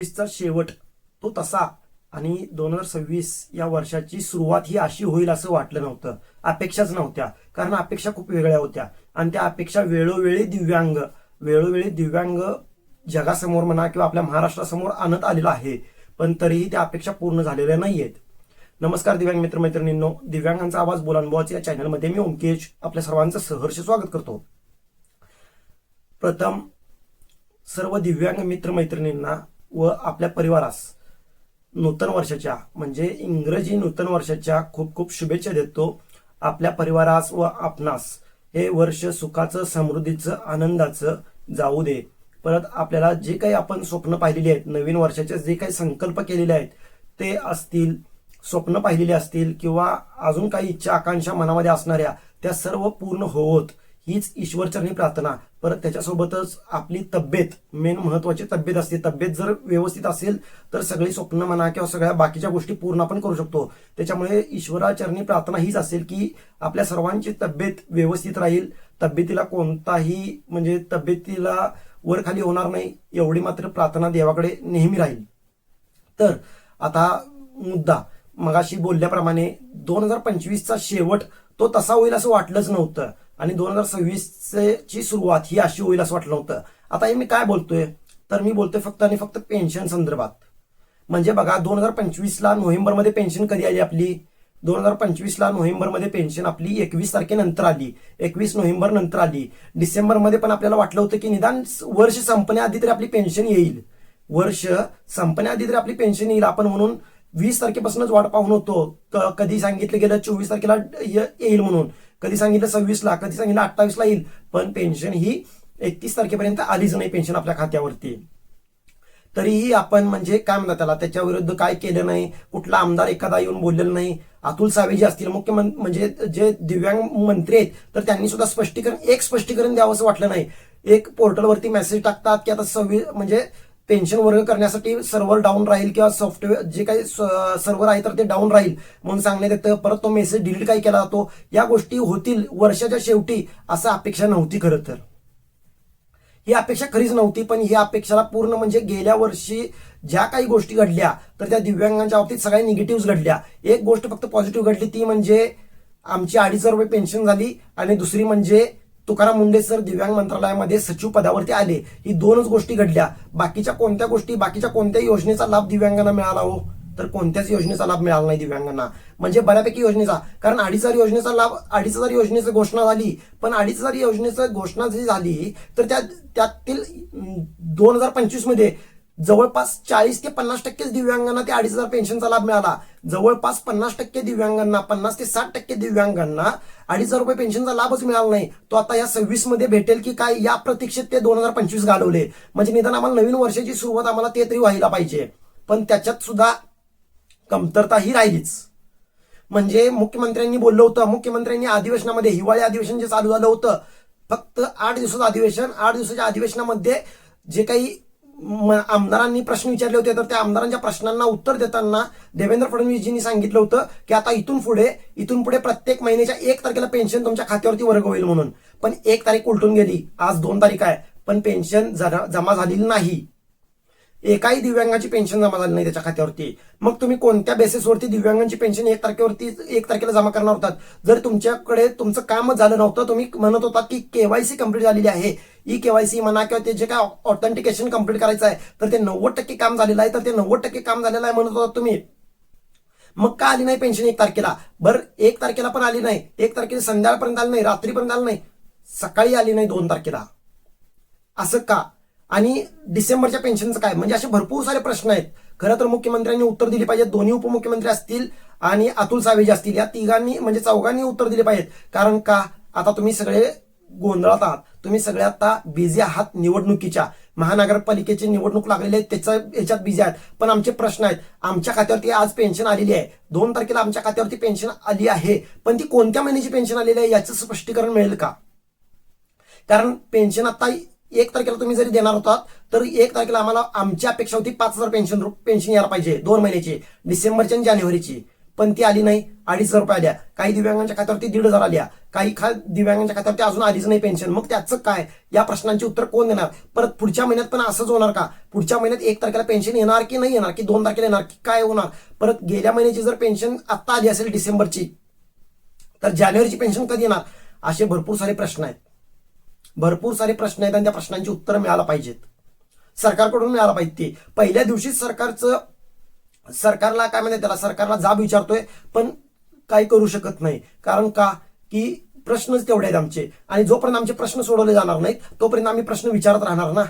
चा शेवट तो तसा आणि दोन हजार सव्वीस या वर्षाची सुरुवात ही अशी होईल असं वाटलं नव्हतं. अपेक्षाच नव्हत्या. कारण अपेक्षा खूप वेगळ्या होत्या. आणि त्या अपेक्षा वेळोवेळी दिव्यांग वेळोवेळी दिव्यांग जगासमोर म्हणा किंवा आपल्या महाराष्ट्रासमोर आणत आलेला आहे. पण तरीही त्या अपेक्षा पूर्ण झालेल्या नाहीयेत. नमस्कार दिव्यांग मित्र मैत्रिणींनो दिव्यांगांचा आवाज बोलानुभवाच या चॅनलमध्ये मी ओमकेश आपल्या सर्वांचं सहर्ष स्वागत करतो. प्रथम सर्व दिव्यांग मित्र मैत्रिणींना व आपल्या परिवारास नूतन वर्षाच्या म्हणजे इंग्रजी नूतन वर्षाच्या खूप खूप शुभेच्छा देतो. आपल्या परिवारास व आपणास हे वर्ष सुखाचं समृद्धीचं आनंदाचं जाऊ दे. परत आपल्याला जे काही आपण स्वप्न पाहिलेली आहेत नवीन वर्षाचे जे काही संकल्प केलेले आहेत ते असतील स्वप्न पाहिलेले असतील किंवा अजून काही इच्छा आकांक्षा मनामध्ये असणाऱ्या त्या सर्व पूर्ण होत. हीच ईश्वरचरणी प्रार्थना. परत त्याच्यासोबतच आपली तब्येत मेन महत्वाची तब्येत असते. तब्येत जर व्यवस्थित असेल तर सगळी स्वप्न म्हणा किंवा सगळ्या बाकीच्या गोष्टी पूर्ण आपण करू शकतो. त्याच्यामुळे ईश्वराचरणी प्रार्थना हीच असेल की आपल्या सर्वांची तब्येत व्यवस्थित राहील. तब्येतीला कोणताही म्हणजे तब्येतीला वर खाली होणार नाही एवढी मात्र प्रार्थना देवाकडे नेहमी राहील. तर आता मुद्दा. मगाशी बोलल्याप्रमाणे दोन हजार पंचवीसचा शेवट तो तसा होईल असं वाटलंच नव्हतं. आणि दोन हजार सव्वीस ची सुरुवात ही अशी होईल असं वाटलं होतं. आता हे मी काय बोलतोय? तर मी बोलतोय फक्त आणि फक्त पेन्शन संदर्भात. म्हणजे बघा दोन हजार पंचवीसला नोव्हेंबरमध्ये पेन्शन कधी आली आपली? दोन हजार पंचवीसला नोव्हेंबरमध्ये पेन्शन आपली एकवीस तारखेनंतर आली. एकवीस नोव्हेंबर नंतर आली. डिसेंबरमध्ये पण आपल्याला वाटलं होतं की निदान वर्ष संपण्याआधी तरी आपली पेन्शन येईल. वर्ष संपण्याआधी तरी आपली पेन्शन येईल. आपण म्हणून वीस तारखेपासूनच वाट पाहून होतो. कधी सांगितलं गेलं? चोवीस तारखेला येईल म्हणून. कधी सांगितलं सव्वीसला कधी सांगितलं अठ्ठावीसला येईल. पण पेन्शन ही एकतीस तारखेपर्यंत आलीच नाही पेन्शन आपल्या खात्यावरती. तरीही आपण म्हणजे काय म्हणतात त्याला त्याच्या विरुद्ध काय केलं नाही कुठला आमदार एखादा येऊन बोललेला नाही अतुल सावे जे असतील मुख्यमंत्री म्हणजे जे दिव्यांग मंत्री आहेत तर त्यांनी सुद्धा स्पष्टीकरण एक स्पष्टीकरण द्यावं असं वाटलं नाही. एक पोर्टलवरती मेसेज टाकतात की आता सव्वीस म्हणजे पेन्शन वर्ग करण्यासाठी सर्व्हर डाऊन राहील किंवा सॉफ्टवेअर जे काही सर्व्हर आहे तर ते डाऊन राहील म्हणून सांगण्यात येतं. परत तो मेसेज डिलीट काही केला जातो? या गोष्टी होतील वर्षाच्या शेवटी असं अपेक्षा नव्हती खरं तर. ही अपेक्षा खरीच नव्हती पण ही अपेक्षाला पूर्ण म्हणजे गेल्या वर्षी ज्या काही गोष्टी घडल्या तर त्या दिव्यांगांच्या बाबतीत सगळ्या निगेटिव्ह घडल्या. एक गोष्ट फक्त पॉझिटिव्ह घडली ती म्हणजे आमची अडीच हजार रुपये पेन्शन झाली आणि दुसरी म्हणजे तुकाराम मुंडे सर दिव्यांग मंत्रालयामध्ये सचिव पदावरती आले. ही दोनच गोष्टी घडल्या. बाकीच्या कोणत्या गोष्टी बाकीच्या कोणत्याही योजनेचा लाभ दिव्यांगांना मिळाला हो? तर कोणत्याच योजनेचा लाभ मिळाला नाही दिव्यांगांना. म्हणजे बऱ्यापैकी योजनेचा. कारण अडीच हजार योजनेचा लाभ अडीच हजार योजनेची घोषणा झाली. पण अडीच हजार योजनेचं घोषणा जी झाली तर त्या त्यातील दोन हजार पंचवीसमध्ये जवळपास चाळीस ते पन्नास टक्केच दिव्यांगांना ते अडीच हजार पेन्शनचा लाभ मिळाला. जवळपास पन्नास टक्के दिव्यांगांना पन्नास ते साठ टक्के दिव्यांगांना अडीच हजार रुपये पेन्शनचा लाभच मिळाला नाही. तो आता या सव्वीसमध्ये भेटेल की काय या प्रतीक्षेत ते दोन हजार पंचवीस घालवले. म्हणजे निदान आम्हाला नवीन वर्षाची सुरुवात आम्हाला ते तरी व्हायला पाहिजे. पण त्याच्यात सुद्धा कमतरता ही राहिलीच. म्हणजे मुख्यमंत्र्यांनी बोललं होतं मुख्यमंत्र्यांनी अधिवेशनामध्ये हिवाळी अधिवेशन जे चालू झालं होतं फक्त आठ दिवसाचं अधिवेशन आठ दिवसाच्या अधिवेशनामध्ये जे काही आमदारांनी प्रश्न विचारले होते तर त्या आमदारांच्या प्रश्नांना उत्तर देताना देवेंद्र फडणवीसजींनी सांगितलं होतं की आता इथून पुढे इथून पुढे प्रत्येक महिन्याच्या एक तारखेला पेन्शन तुमच्या खात्यावरती वर्ग होईल म्हणून. पण एक तारीख उलटून गेली आज दोन तारीख आहे पण पेन्शन जरा- जमा झालेली नाही. एकाही दिव्यांगाची पेन्शन जमा झाली नाही त्याच्या खात्यावरती. मग तुम्ही कोणत्या बेसिसवरती दिव्यांगांची पेन्शन एक तारखेवरती एक तारखेला जमा करणार होतात? जर तुमच्याकडे तुमचं कामच झालं नव्हतं तुम्ही म्हणत होता की केवायसी कंप्लीट झालेली आहे. ई केवायसी म्हणा किंवा ते जे काय ऑथेंटिकेशन कंप्लीट करायचं आहे तर ते नव्वद टक्के काम झालेलं आहे तर ते नव्वद टक्के काम झालेलं आहे म्हणत होता तुम्ही. मग का आली नाही पेन्शन एक तारखेला? बरं एक तारखेला पण आली नाही. एक तारखेला संध्याकाळपर्यंत आली नाही रात्रीपर्यंत आली नाही. सकाळी आली नाही दोन तारखेला. असं का? आणि डिसेंबरच्या पेन्शनचं काय? म्हणजे असे भरपूर सारे प्रश्न आहेत. खरं तर मुख्यमंत्र्यांनी उत्तर दिली पाहिजे दोन्ही उपमुख्यमंत्री असतील आणि अतुल सावेजी असतील या तिघांनी म्हणजे चौघांनी उत्तर दिले पाहिजेत. कारण का? आता तुम्ही सगळे गोंधळात आहात. तुम्ही सगळे आता बिझी आहात निवडणुकीच्या. महानगरपालिकेची निवडणूक लागलेली आहे त्याच्या याच्यात बिझी आहेत. पण आमचे प्रश्न आहेत. आमच्या खात्यावरती आज पेन्शन आलेली आहे. दोन तारखेला आमच्या खात्यावरती पेन्शन आली आहे. पण ती कोणत्या महिन्याची पेन्शन आलेली आहे याचं स्पष्टीकरण मिळेल का? कारण पेन्शन आता एक तारखेला तुम्ही जरी देणार होतात तर एक तारखेला आम्हाला आमच्या अपेक्षा होती पाच हजार पेन्शन पेन्शन यायला पाहिजे दोन महिन्याची. डिसेंबरची आणि जानेवारीची. पण ती आली नाही अडीच हजार रुपये आल्या. काही दिव्यांगांच्या खात्यावरती दीड हजार आल्या. काही खा दिव्यांगांच्या खात्यावरती अजून आलीच नाही पेन्शन मग त्याचं काय? या प्रश्नांची उत्तर कोण देणार? परत पुढच्या महिन्यात पण असंच होणार का? पुढच्या महिन्यात एक तारखेला पेन्शन येणार की नाही येणार? की दोन तारखेला येणार? की काय होणार? परत गेल्या महिन्याची जर पेन्शन आत्ता आली असेल डिसेंबरची तर जानेवारीची पेन्शन कधी येणार? असे भरपूर सारे प्रश्न आहेत. भरपूर सारे प्रश्न आहेत आणि त्या प्रश्नांची उत्तरं मिळायला पाहिजेत. सरकारकडून मिळायला पाहिजे ते. पहिल्या दिवशीच सरकारचं सरकारला काय म्हणते त्याला सरकारला जाब विचारतोय पण काही करू शकत नाही. कारण का? की प्रश्नच तेवढे आहेत आमचे. आणि जोपर्यंत आमचे प्रश्न सोडवले जाणार नाहीत तोपर्यंत आम्ही प्रश्न विचारत राहणार ना.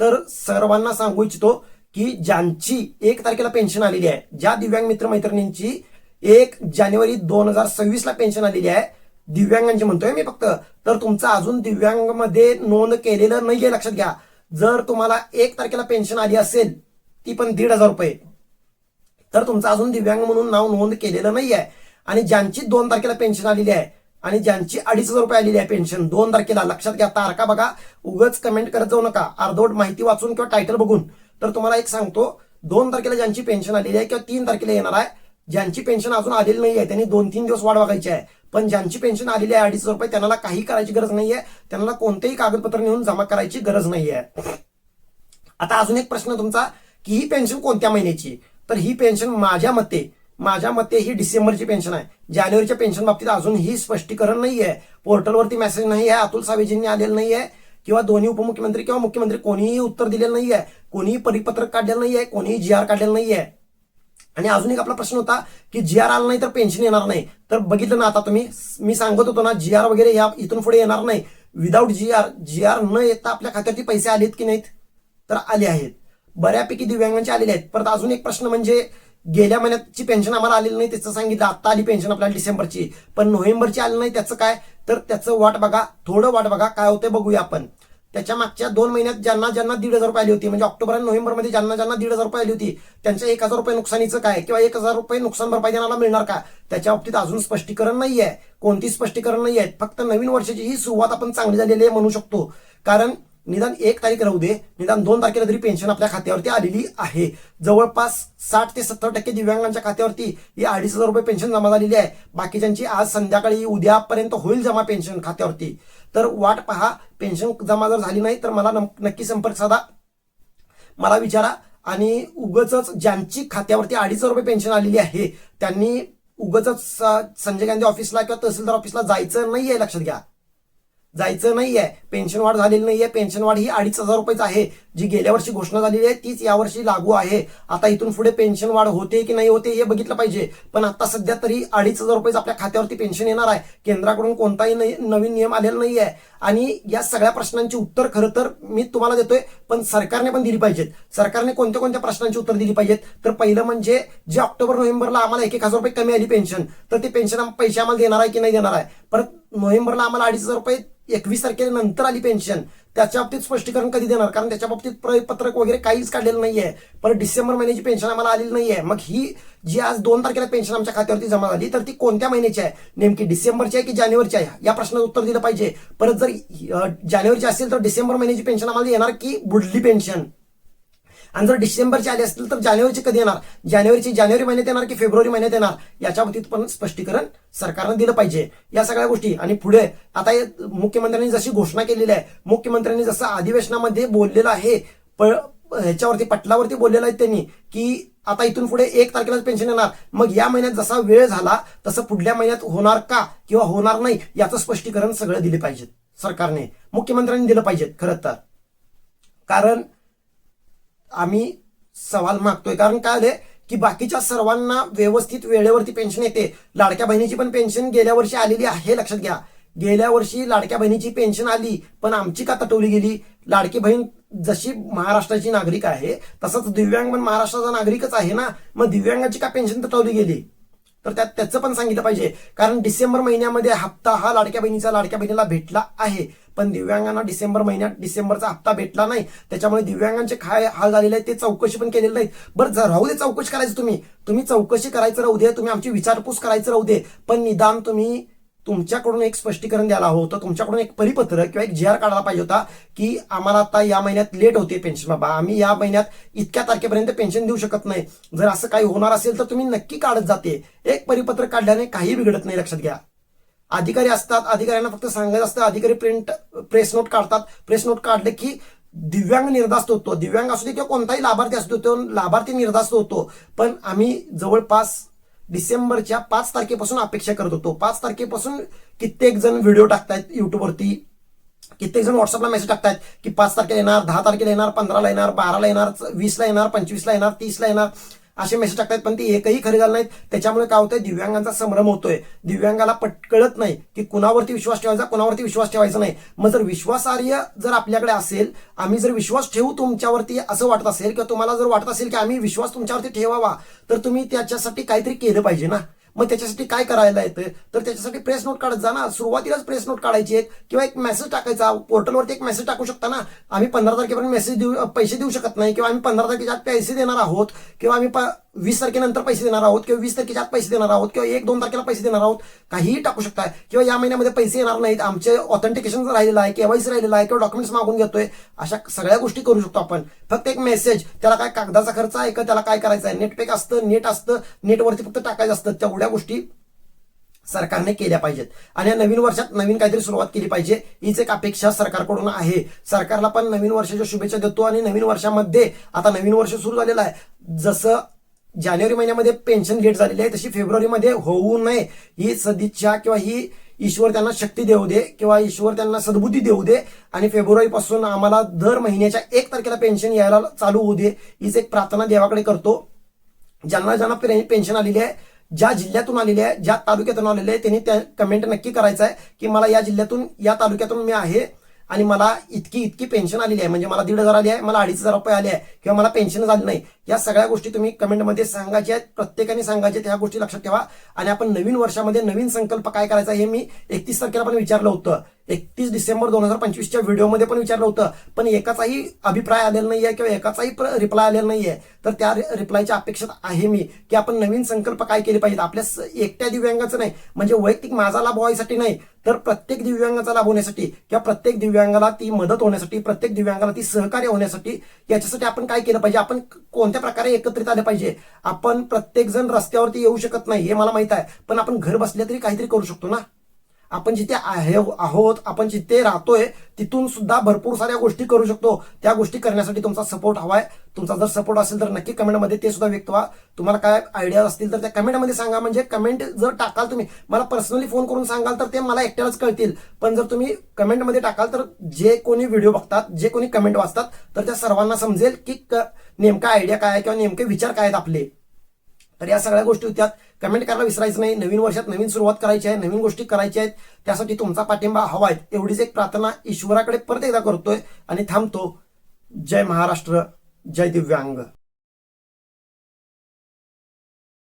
तर सर्वांना सांगू इच्छितो की ज्यांची एक तारखेला पेन्शन आलेली आहे ज्या दिव्यांग मित्र मैत्रिणींची एक जानेवारी दोन हजार सव्वीसला पेन्शन आलेली आहे दिव्यांगांची म्हणतोय मी फक्त. तर तुमचं अजून दिव्यांगमध्ये नोंद केलेलं नाहीये लक्षात घ्या. जर तुम्हाला एक तारखेला पेन्शन आली असेल ती पण दीड हजार रुपये. तर तुमचं अजून दिव्यांग म्हणून नाव नोंद केलेलं नाही आहे आणि ज्यांची दोन तारखेला पेन्शन आलेली आहे आणि ज्यांची अडीच हजार रुपये आलेली आहे पेन्शन दोन तारखेला लक्षात घ्या तारखा बघा. उगच कमेंट करत जाऊ नका. अर्धवट माहिती वाचून किंवा टायटल बघून. तर तुम्हाला एक सांगतो दोन तारखेला ज्यांची पेन्शन आलेली आहे किंवा तीन तारखेला येणार आहे ज्यांची पेन्शन अजून आलेली नाही आहे त्यांनी दोन तीन दिवस वाढ बघायची आहे. पण ज्यांची पेन्शन आलेली आहे अडीच हजार रुपये त्यांना काही करायची गरज नाहीये. त्यांना कोणतेही कागदपत्र नेऊन जमा करायची गरज नाहीये. आता अजून एक प्रश्न तुमचा की ही पेन्शन कोणत्या महिन्याची? तर ही पेन्शन माझ्या मते माझ्या मते ही डिसेंबरची पेन्शन आहे. जानेवारीच्या पेन्शन बाबतीत अजूनही स्पष्टीकरण नाही आहे पोर्टलवरती मेसेज नाही आहे अतुल सावेजींनी आलेलं नाही आहे किंवा दोन्ही उपमुख्यमंत्री किंवा मुख्यमंत्री कोणीही उत्तर दिलेलं नाही आहे कोणीही परिपत्रक काढलेलं नाही आहे कोणीही जी आर काढलेलं नाही आहे आणि अजून एक आपला प्रश्न होता की जी आर आला नाही तर पेन्शन येणार नाही. तर बघितलं ना आता तुम्ही मी सांगत होतो ना जी आर वगैरे या इथून पुढे येणार नाही. Without G R G R न येता आपल्या खात्यावरती पैसे आलेत की नाहीत? तर आले आहेत. बऱ्यापैकी दिव्यांगांचे आलेले आहेत. परत अजून एक प्रश्न म्हणजे गेल्या महिन्याची पेन्शन आम्हाला आलेली नाही त्याचं सांगितलं. आता आली पेन्शन आपल्याला डिसेंबरची. पण नोव्हेंबरची आली नाही त्याचं काय? तर त्याचं वाट बघा थोडं वाट बघा काय होतं बघूया आपण. त्याच्या मागच्या दोन महिन्यात ज्यांना ज्यांना दीड हजार रुपये आली होती म्हणजे ऑक्टोबर आणि नोव्हेंबरमध्ये ज्यांना ज्यांना दीड हजार रुपये आली होती त्यांच्या एक हजार रुपये नुकसानीचं काय? किंवा एक हजार रुपये नुकसान भरपाई देण्याला मिळणार का? त्याच्या बाबतीत अजून स्पष्टीकरण नाही आहे कोणती स्पष्टीकरण नाही आहे फक्त नवीन वर्षाची ही सुरुवात आपण चांगली झालेली आहे म्हणू शकतो. कारण निदान एक तारीख राहू दे. निदान दोन तारखेला तरी पेन्शन आपल्या खात्यावरती आलेली आहे. जवळपास साठ ते सत्तर टक्के दिव्यांगांच्या खात्यावरती ही अडीच हजार रुपये पेन्शन जमा झालेली आहे. बाकीच्यांची आज संध्याकाळी उद्यापर्यंत होईल जमा पेन्शन खात्यावरती. तर वाट पहा पेन्शन जमा जर झाली नाही तर मला नक्की संपर्क साधा. मला विचारा. आणि उगच ज्यांची खात्यावरती अडीच हजार रुपये पेन्शन आलेली आहे त्यांनी उगच संजय गांधी ऑफिसला किंवा तहसीलदार ऑफिसला जायचं नाही आहे लक्षात घ्या. जायचं नाहीये. पेन्शन वाढ झालेली नाहीये. पेन्शन वाढ ही अडीच हजार रुपयेच आहे. जी गेल्या वर्षी घोषणा झालेली आहे तीच यावर्षी लागू आहे. आता इथून पुढे पेन्शन वाढ होते की नाही होते हे बघितलं पाहिजे. पण आता सध्या तरी अडीच हजार रुपयेच आपल्या खात्यावरती पेन्शन येणार आहे. केंद्राकडून कोणताही नवीन नियम आलेला नाहीये. आणि या सगळ्या प्रश्नांची उत्तर खरं तर मी तुम्हाला देतोय पण सरकारने पण दिली पाहिजेत. सरकारने कोणत्या कोणत्या प्रश्नांची उत्तर दिली पाहिजेत? तर पहिलं म्हणजे जे ऑक्टोबर नोव्हेंबरला आम्हाला एक एक हजार रुपये कमी आली पेन्शन तर ते पेन्शन पैसे आम्हाला देणार आहे की नाही देणार आहे? परत नोव्हेंबरला आम्हाला अडीच हजार रुपये एकवीस तारखेनंतर आली पेन्शन त्याच्या बाबतीत स्पष्टीकरण कधी देणार? कारण त्याच्या बाबतीत पत्रक वगैरे काहीच काढलेलं नाहीये. परत डिसेंबर महिन्याची पेन्शन आम्हाला आलेली नाहीये. मग ही जी आज दोन तारखेला पेन्शन आमच्या खात्यावरती जमा झाली तर ती कोणत्या महिन्याची आहे? नेमकी डिसेंबरची आहे की जानेवारीची आहे? या प्रश्नाचं उत्तर दिलं पाहिजे. परत जर जानेवारीची असेल तर डिसेंबर महिन्याची पेन्शन आम्हाला येणार की बुडली पेन्शन आणि जर डिसेंबरचे आली असतील तर जानेवारीची कधी येणार? जानेवारीची जानेवारी महिन्यात येणार की फेब्रुवारी महिन्यात येणार? याच्या बाबतीत पण स्पष्टीकरण सरकारनं दिलं पाहिजे. या सगळ्या गोष्टी. आणि पुढे आता मुख्यमंत्र्यांनी जशी घोषणा केलेली आहे मुख्यमंत्र्यांनी जसं अधिवेशनामध्ये बोललेलं आहे प- ह्याच्यावरती पटलावरती बोललेलं आहे त्यांनी की आता इथून पुढे एक तारखेलाच पेन्शन येणार. मग या महिन्यात जसा वेळ झाला तसं पुढल्या महिन्यात होणार का किंवा होणार नाही याचं स्पष्टीकरण सगळं दिले पाहिजेत सरकारने. मुख्यमंत्र्यांनी दिलं पाहिजेत खरं तर. कारण आम्ही सवाल मागतोय. कारण काय आहे की बाकीच्या सर्वांना व्यवस्थित वेळेवरती पेन्शन येते. लाडक्या बहिणीची पण पेन्शन गेल्या वर्षी आलेली आहे लक्षात घ्या. गेल्या वर्षी लाडक्या बहिणीची पेन्शन आली पण आमची का तटवली गेली? लाडकी बहीण जशी महाराष्ट्राची नागरिक आहे तसंच दिव्यांग पण महाराष्ट्राचा नागरिकच आहे ना? मग दिव्यांगाची का पेन्शन तटवली गेली? तर त्यात त्याचं पण सांगितलं पाहिजे. कारण डिसेंबर महिन्यामध्ये हप्ता हा लाडक्या बहिणीचा लाडक्या बहिणीला भेटला आहे. पण दिव्यांगांना डिसेंबर महिन्यात डिसेंबरचा हप्ता भेटला नाही. त्याच्यामुळे दिव्यांगांचे काय हाल झालेले आहेत ते चौकशी पण केलेली नाहीत. बरं जर राहू दे चौकशी करायचं तुम्ही. तुम्ही चौकशी करायचं राहू दे तुम्ही आमची विचारपूस करायचं राहू दे. पण निदान तुम्ही तुमच्याकडून एक स्पष्टीकरण द्यायला हवं होतं. तुमच्याकडून एक परिपत्र किंवा एक जी आर काढायला पाहिजे होता की आम्हाला आता या महिन्यात लेट होते पेन्शन बाबा आम्ही या महिन्यात इतक्या तारखेपर्यंत पेन्शन देऊ शकत नाही. जर असं काही होणार असेल तर तुम्ही नक्की काढत जाते. एक परिपत्र काढल्याने काही बिघडत नाही लक्षात घ्या. अधिकारी असतात अधिकाऱ्यांना फक्त सांगायचं असतं अधिकारी प्रिंट प्रेस नोट काढतात. प्रेस नोट काढले की दिव्यांग निर्धास्त होतो. दिव्यांग असू दे किंवा कोणताही लाभार्थी असतो तो लाभार्थी निर्धास्त होतो. पण आम्ही जवळपास डिसेंबरच्या पाच तारखेपासून अपेक्षा करत होतो. पाच तारखेपासून कित्येक जण व्हिडिओ टाकतायत युट्यूबवरती कित्येक जण व्हॉट्सअपला मेसेज टाकतायत की पाच तारखेला येणार दहा तारखेला येणार पंधराला येणार बाराला येणार वीसला येणार पंचवीसला येणार तीसला येणार. असे मेसेज टाकतात पण ते एकही खरी झाले नाहीत. त्याच्यामुळे काय होतंय दिव्यांगांचा संभ्रम होतोय. दिव्यांगाला पटकळत नाही की कुणावरती विश्वास ठेवायचा कुणावरती विश्वास ठेवायचा नाही. मग जर विश्वासार्ह जर आपल्याकडे असेल आम्ही जर विश्वास ठेवू तुमच्यावरती असं वाटत असेल किंवा तुम्हाला जर वाटत असेल की आम्ही विश्वास तुमच्यावरती ठेवावा तर तुम्ही त्याच्यासाठी काहीतरी केलं पाहिजे ना. मग त्याच्यासाठी काय करायला येतं? तर त्याच्यासाठी प्रेस नोट काढत जा ना. सुरुवातीलाच प्रेस नोट काढायची एक किंवा एक मेसेज टाकायचा. पोर्टलवरती एक मेसेज टाकू शकता ना. आम्ही पंधरा तारखेपर्यंत मेसेज देऊ पैसे देऊ शकत नाही. किंवा आम्ही पंधरा तारखेच्या आत पैसे देणार आहोत. किंवा आम्ही वीस तारखेनंतर पैसे देणार आहोत किंवा वीस तारखेच्या आत पैसे देणार आहोत किंवा एक दोन तारखेला पैसे देणार आहोत काहीही टाकू शकताय. किंवा या महिन्यामध्ये पैसे येणार नाहीत. आमचे ऑथेंटिकेशन राहिलेलं आहे केवायसी राहिलेलं आहे किंवा डॉक्युमेंट्स मागून घेतोय. अशा सगळ्या गोष्टी करू शकतो आपण. फक्त एक मेसेज त्याला काय कागदाचा खर्च आहे का त्याला काय करायचं आहे? नेटपॅक असतं नेट असतं नेटवरती फक्त टाकायचं असतं. तेवढ्या गोष्टी सरकारने केल्या पाहिजेत. आणि या नवीन वर्षात नवीन काहीतरी सुरुवात केली पाहिजे. हीच एक अपेक्षा सरकारकडून आहे. सरकारला पण नवीन वर्षाच्या शुभेच्छा देतो आणि नवीन वर्षामध्ये आता नवीन वर्ष सुरू झालेलं आहे. जसं जानेवारी महिन्यामध्ये पेन्शन लेट झालेली आहे तशी फेब्रुवारीमध्ये होऊ नये. ही सदिच्छा किंवा ही ईश्वर त्यांना शक्ती देऊ दे किंवा ईश्वर त्यांना सद्बुद्धी देऊ दे आणि फेब्रुवारीपासून आम्हाला दर महिन्याच्या एक तारखेला पेन्शन यायला चालू होऊ दे. हीच एक प्रार्थना देवाकडे करतो. ज्यांना ज्यांना पेन्शन आलेली आहे ज्या जिल्ह्यातून आलेली आहे ज्या तालुक्यातून आलेले आहे त्यांनी त्या कमेंट नक्की करायचं आहे की मला या जिल्ह्यातून या तालुक्यातून मी आहे आणि मला इतकी इतकी पेन्शन आलेली आहे. म्हणजे मला दीड हजार आली आहे मला अडीच हजार रुपये आले आहे किंवा मला पेन्शन झाली नाही. या सगळ्या गोष्टी तुम्ही कमेंटमध्ये सांगायच्या आहेत प्रत्येकाने सांगायच्या ह्या गोष्टी लक्षात ठेवा. आणि आपण नवीन वर्षामध्ये नवीन संकल्प काय करायचा हे मी एकतीस तारखेला पण विचारलं होतं. एकतीस डिसेंबर दोन हजार पंचवीसच्या व्हिडिओमध्ये पण विचारलं होतं. पण एकाचाही अभिप्राय आलेला नाही आहे किंवा एकाचाही रिप्लाय आलेला नाही आहे तर त्या रिप्लायच्या अपेक्षेत आहे मी की आपण नवीन संकल्प काय केले पाहिजेत? आपल्या एकट्या दिव्यांगाचं नाही म्हणजे वैयक्तिक माझा लाभ व्हायसाठी नाही तर प्रत्येक दिव्यांगाचा लाभ होण्यासाठी किंवा प्रत्येक दिव्यांगाला ती मदत होण्यासाठी प्रत्येक दिव्यांगाला ती सहकार्य होण्यासाठी याच्यासाठी आपण काय केलं पाहिजे? आपण कोणत्या प्रकारे एकत्रित आले पाहिजे? आपण प्रत्येक जण रस्त्यावरती येऊ शकत नाही हे मला माहीत आहे. पण आपण घर बसल्या तरी काहीतरी करू शकतो ना? आपण जिथे आहे आहोत आपण जिथे राहतोय तिथून सुद्धा भरपूर साऱ्या गोष्टी करू शकतो. त्या गोष्टी करण्यासाठी तुमचा सपोर्ट हवाय. तुमचा जर सपोर्ट असेल तर नक्की कमेंटमध्ये ते सुद्धा व्यक्त व्हा. तुम्हाला काय आयडिया असतील तर त्या कमेंटमध्ये सांगा. म्हणजे कमेंट जर टाकाल तुम्ही मला पर्सनली फोन करून सांगाल तर ते मला एकट्यालाच कळतील. पण जर तुम्ही कमेंटमध्ये टाकाल तर जे कोणी व्हिडिओ बघतात जे कोणी कमेंट वाचतात तर त्या सर्वांना समजेल की क- नेमका आयडिया काय आहे किंवा नेमके विचार काय आहेत आपले. तर या सगळ्या गोष्टी होत्या. कमेंट करायला विसरायचं नाही. नवीन वर्षात नवीन सुरुवात करायची आहे नवीन गोष्टी करायच्या आहेत. त्यासाठी तुमचा पाठिंबा हवा आहे. एवढीच एक प्रार्थना ईश्वराकडे परत एकदा करतोय आणि थांबतो. जय महाराष्ट्र. जय दिव्यांग.